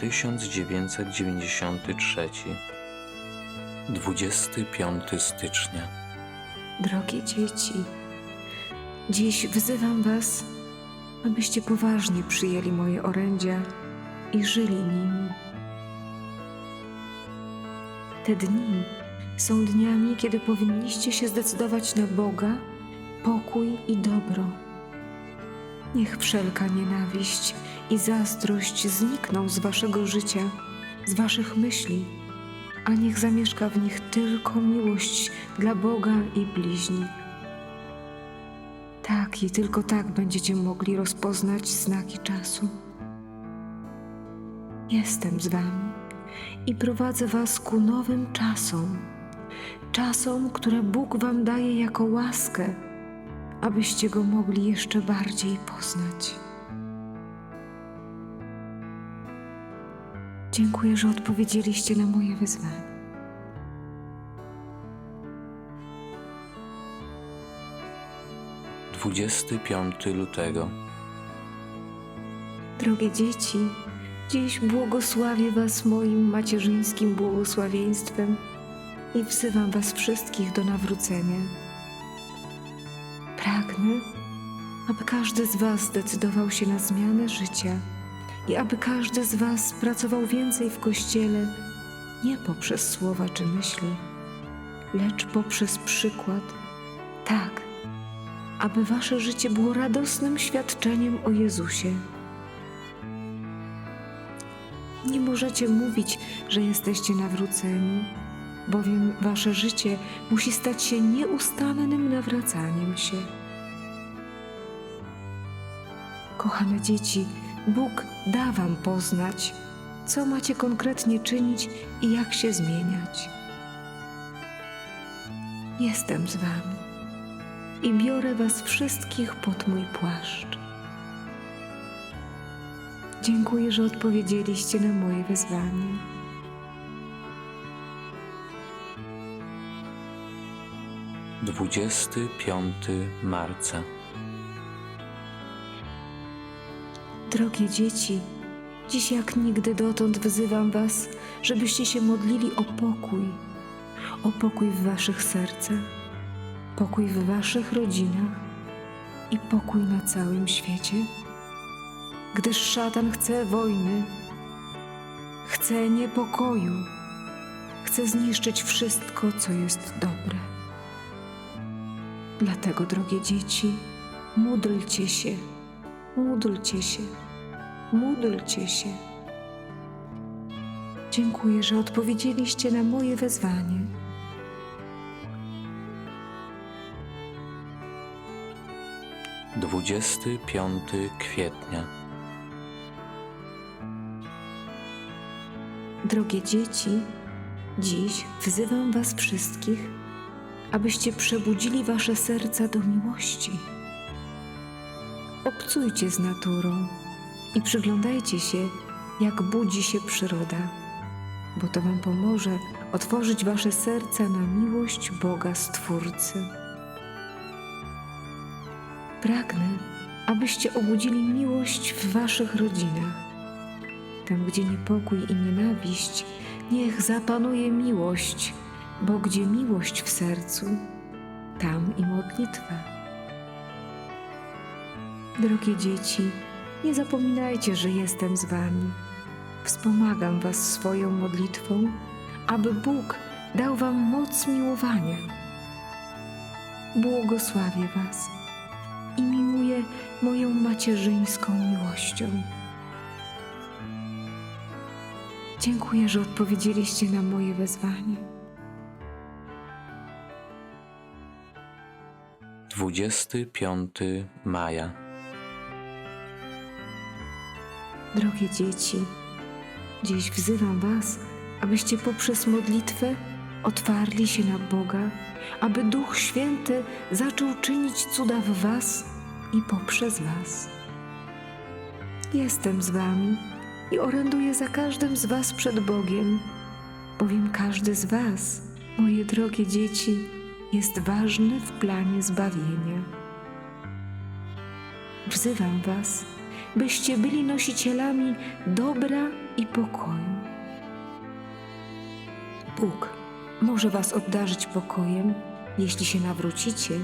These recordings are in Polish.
1993 25 stycznia Drogie dzieci, dziś wzywam Was, abyście poważnie przyjęli moje orędzia i żyli nimi. Te dni są dniami, kiedy powinniście się zdecydować na Boga, pokój i dobro. Niech wszelka nienawiść i zazdrość znikną z Waszego życia, z Waszych myśli a niech zamieszka w nich tylko miłość dla Boga i bliźnich. Tak i tylko tak będziecie mogli rozpoznać znaki czasu. Jestem z Wami i prowadzę Was ku nowym czasom, czasom, które Bóg Wam daje jako łaskę, abyście Go mogli jeszcze bardziej poznać. Dziękuję, że odpowiedzieliście na moje wyzwanie. Dwudziesty piąty lutego Drogie dzieci, dziś błogosławię Was moim macierzyńskim błogosławieństwem i wzywam Was wszystkich do nawrócenia. Pragnę, aby każdy z Was zdecydował się na zmianę życia i aby każdy z Was pracował więcej w Kościele nie poprzez słowa czy myśli, lecz poprzez przykład. Tak, aby Wasze życie było radosnym świadczeniem o Jezusie. Nie możecie mówić, że jesteście nawróceni, bowiem Wasze życie musi stać się nieustannym nawracaniem się. Kochane dzieci, Bóg da Wam poznać, co macie konkretnie czynić i jak się zmieniać. Jestem z Wami i biorę Was wszystkich pod mój płaszcz. Dziękuję, że odpowiedzieliście na moje wezwanie. Dwudziesty piąty marca Drogie dzieci, dziś jak nigdy dotąd wzywam Was, żebyście się modlili o pokój, o pokój w Waszych sercach, pokój w Waszych rodzinach i pokój na całym świecie. Gdyż szatan chce wojny, chce niepokoju, chce zniszczyć wszystko, co jest dobre. Dlatego, drogie dzieci, módlcie się, módlcie się, módlcie się. Dziękuję, że odpowiedzieliście na moje wezwanie. Dwudziesty piąty kwietnia Drogie dzieci, dziś wzywam Was wszystkich, abyście przebudzili Wasze serca do miłości. Obcujcie z naturą i przyglądajcie się, jak budzi się przyroda, bo to Wam pomoże otworzyć Wasze serca na miłość Boga Stwórcy. Pragnę, abyście obudzili miłość w Waszych rodzinach. Tam, gdzie niepokój i nienawiść, niech zapanuje miłość, bo gdzie miłość w sercu, tam i modlitwa. Drogie dzieci, nie zapominajcie, że jestem z Wami. Wspomagam Was swoją modlitwą, aby Bóg dał Wam moc miłowania. Błogosławię Was i miłuję moją macierzyńską miłością. Dziękuję, że odpowiedzieliście na moje wezwanie. Dwudziesty piąty maja Drogie dzieci, dziś wzywam Was, abyście poprzez modlitwę otwarli się na Boga, aby Duch Święty zaczął czynić cuda w Was i poprzez Was. Jestem z Wami i oręduję za każdym z Was przed Bogiem, bowiem każdy z Was, moje drogie dzieci, jest ważny w planie zbawienia. Wzywam Was, byście byli nosicielami dobra i pokoju. Bóg może Was obdarzyć pokojem, jeśli się nawrócicie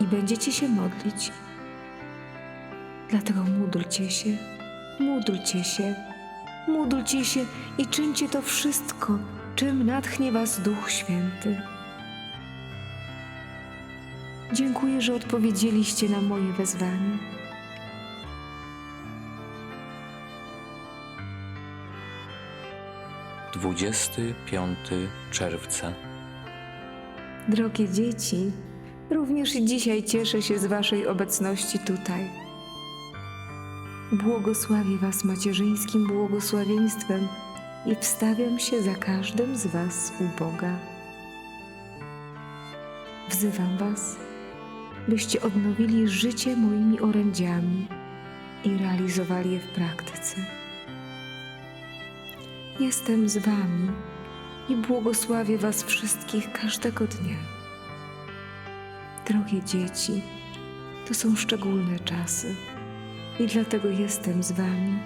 i będziecie się modlić. Dlatego módlcie się, módlcie się, módlcie się i czyńcie to wszystko, czym natchnie Was Duch Święty. Dziękuję, że odpowiedzieliście na moje wezwanie. Dwudziesty piąty czerwca. Drogie dzieci, również dzisiaj cieszę się z Waszej obecności tutaj. Błogosławię Was macierzyńskim błogosławieństwem i wstawiam się za każdym z Was u Boga. Wzywam Was, byście odnowili życie moimi orędziami i realizowali je w praktyce. Jestem z Wami i błogosławię Was wszystkich każdego dnia. Drogie dzieci, to są szczególne czasy i dlatego jestem z Wami,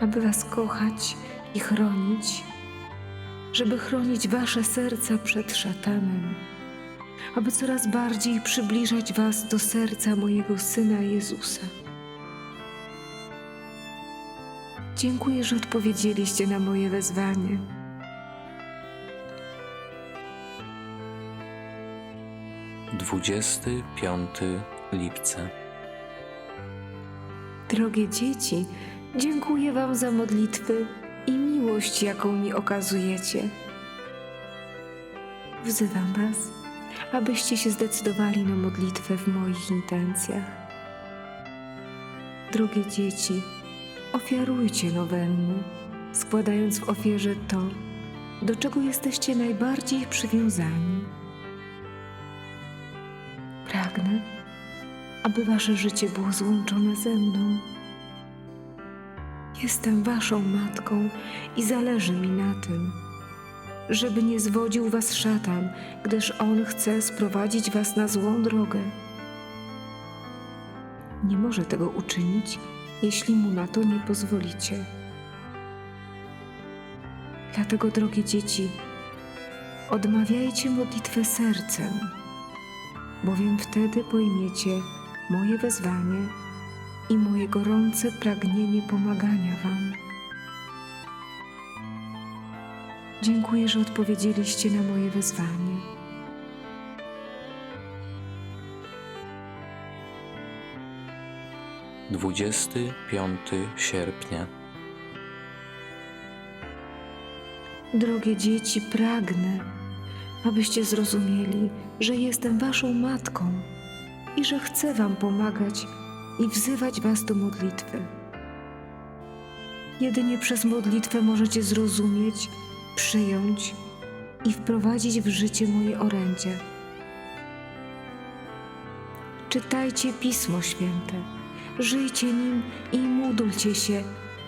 aby Was kochać i chronić, żeby chronić Wasze serca przed szatanem, aby coraz bardziej przybliżać Was do serca mojego Syna Jezusa. Dziękuję, że odpowiedzieliście na moje wezwanie. Dwudziesty piąty lipca. Drogie dzieci, dziękuję Wam za modlitwy i miłość, jaką mi okazujecie. Wzywam Was, abyście się zdecydowali na modlitwę w moich intencjach. Drogie dzieci, ofiarujcie nowenny, składając w ofierze to, do czego jesteście najbardziej przywiązani. Pragnę, aby wasze życie było złączone ze mną. Jestem waszą matką i zależy mi na tym, żeby nie zwodził was szatan, gdyż on chce sprowadzić was na złą drogę. Nie może tego uczynić, jeśli mu na to nie pozwolicie. Dlatego, drogie dzieci, odmawiajcie modlitwę sercem bowiem wtedy pojmiecie moje wezwanie i moje gorące pragnienie pomagania Wam. Dziękuję, że odpowiedzieliście na moje wezwanie. Dwudziesty piąty sierpnia. Drogie dzieci, pragnę, abyście zrozumieli, że jestem Waszą matką i że chcę Wam pomagać i wzywać Was do modlitwy. Jedynie przez modlitwę możecie zrozumieć, przyjąć i wprowadzić w życie moje orędzia. Czytajcie Pismo Święte, żyjcie nim i módlcie się,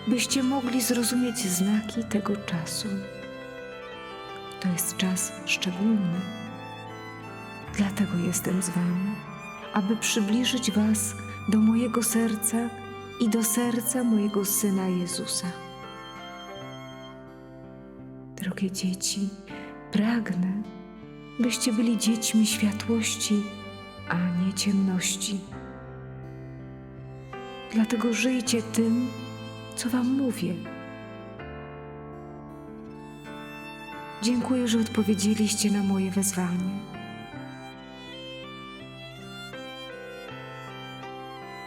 byście mogli zrozumieć znaki tego czasu. To jest czas szczególny. Dlatego jestem z Wami, aby przybliżyć Was do mojego serca i do serca mojego Syna Jezusa. Drogie dzieci, pragnę, byście byli dziećmi światłości, a nie ciemności. Dlatego żyjcie tym, co Wam mówię. Dziękuję, że odpowiedzieliście na moje wezwanie.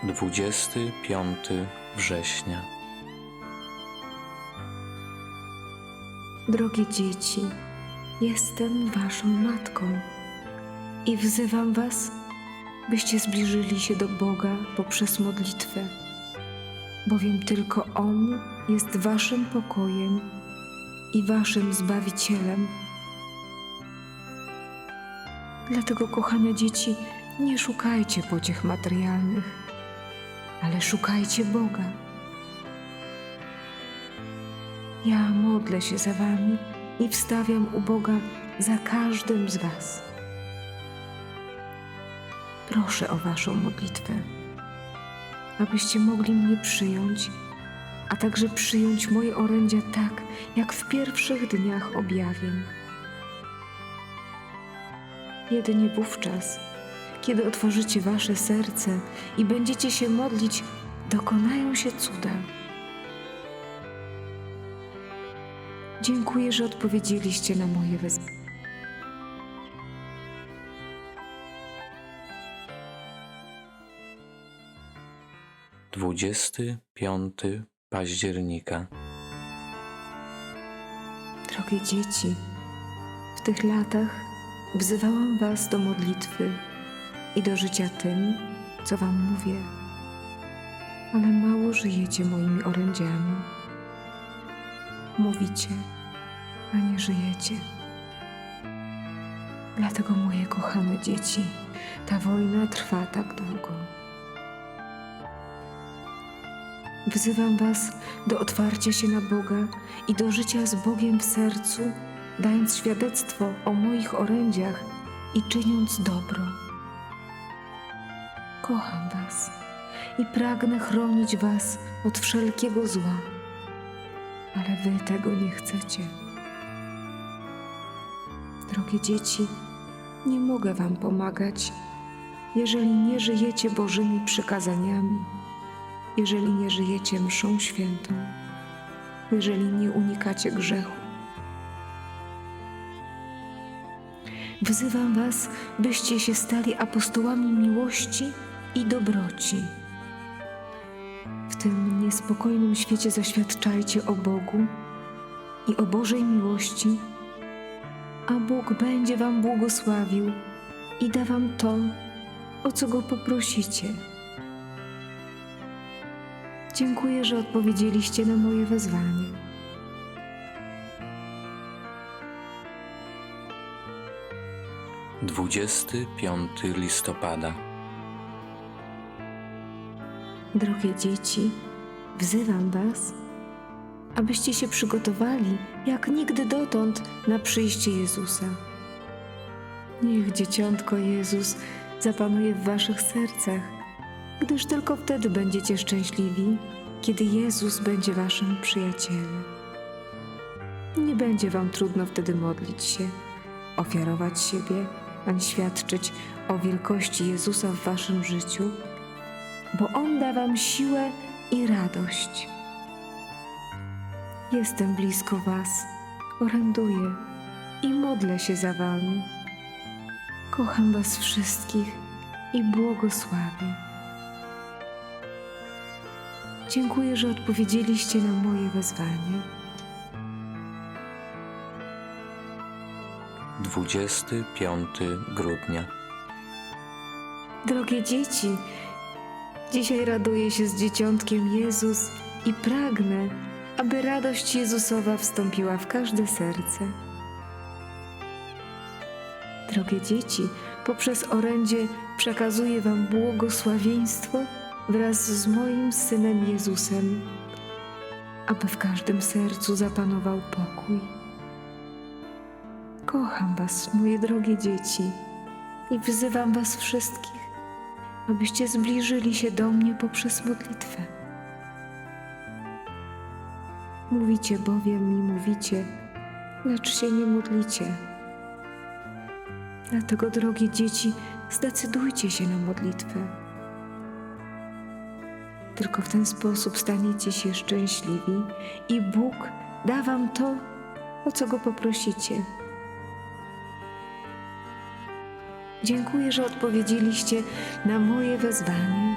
Dwudziesty piąty września. Drogie dzieci, jestem Waszą matką i wzywam Was, byście zbliżyli się do Boga poprzez modlitwę, bowiem tylko On jest Waszym pokojem i Waszym Zbawicielem. Dlatego, kochane dzieci, nie szukajcie pociech materialnych, ale szukajcie Boga. Ja modlę się za Wami i wstawiam u Boga za każdym z Was. Proszę o Waszą modlitwę. abyście mogli mnie przyjąć, a także przyjąć moje orędzia tak, jak w pierwszych dniach objawień. Jedynie wówczas, kiedy otworzycie wasze serce i będziecie się modlić, dokonają się cuda. Dziękuję, że odpowiedzieliście na moje wezwanie. Dwudziesty piąty października. Drogie dzieci, w tych latach wzywałam Was do modlitwy i do życia tym, co Wam mówię, ale mało żyjecie moimi orędziami. Mówicie, a nie żyjecie. Dlatego, moje kochane dzieci, ta wojna trwa tak długo. Wzywam Was do otwarcia się na Boga i do życia z Bogiem w sercu, dając świadectwo o moich orędziach i czyniąc dobro. Kocham Was i pragnę chronić Was od wszelkiego zła, ale Wy tego nie chcecie. Drogie dzieci, nie mogę Wam pomagać, jeżeli nie żyjecie Bożymi przykazaniami jeżeli nie żyjecie mszą świętą, jeżeli nie unikacie grzechu. Wzywam Was, byście się stali apostołami miłości i dobroci. W tym niespokojnym świecie zaświadczajcie o Bogu i o Bożej miłości, a Bóg będzie Wam błogosławił i da Wam to, o co Go poprosicie. Dziękuję, że odpowiedzieliście na moje wezwanie. Dwudziesty piąty listopada. Drogie dzieci, wzywam Was, abyście się przygotowali jak nigdy dotąd na przyjście Jezusa. Niech dzieciątko Jezus zapanuje w Waszych sercach, gdyż tylko wtedy będziecie szczęśliwi, kiedy Jezus będzie Waszym przyjacielem. Nie będzie Wam trudno wtedy modlić się, ofiarować siebie, ani świadczyć o wielkości Jezusa w Waszym życiu, bo On da Wam siłę i radość. Jestem blisko Was, oręduję i modlę się za Wami. Kocham Was wszystkich i błogosławię. Dziękuję, że odpowiedzieliście na moje wezwanie. Dwudziesty piąty grudnia. Drogie dzieci, dzisiaj raduję się z dzieciątkiem Jezus i pragnę, aby radość Jezusowa wstąpiła w każde serce. Drogie dzieci, poprzez orędzie przekazuję Wam błogosławieństwo wraz z moim Synem Jezusem, aby w każdym sercu zapanował pokój. Kocham Was, moje drogie dzieci, i wzywam Was wszystkich, abyście zbliżyli się do mnie poprzez modlitwę. Mówicie bowiem mi mówicie, lecz się nie modlicie. Dlatego, drogie dzieci, zdecydujcie się na modlitwę. Tylko w ten sposób staniecie się szczęśliwi i Bóg da Wam to, o co Go poprosicie. Dziękuję, że odpowiedzieliście na moje wezwanie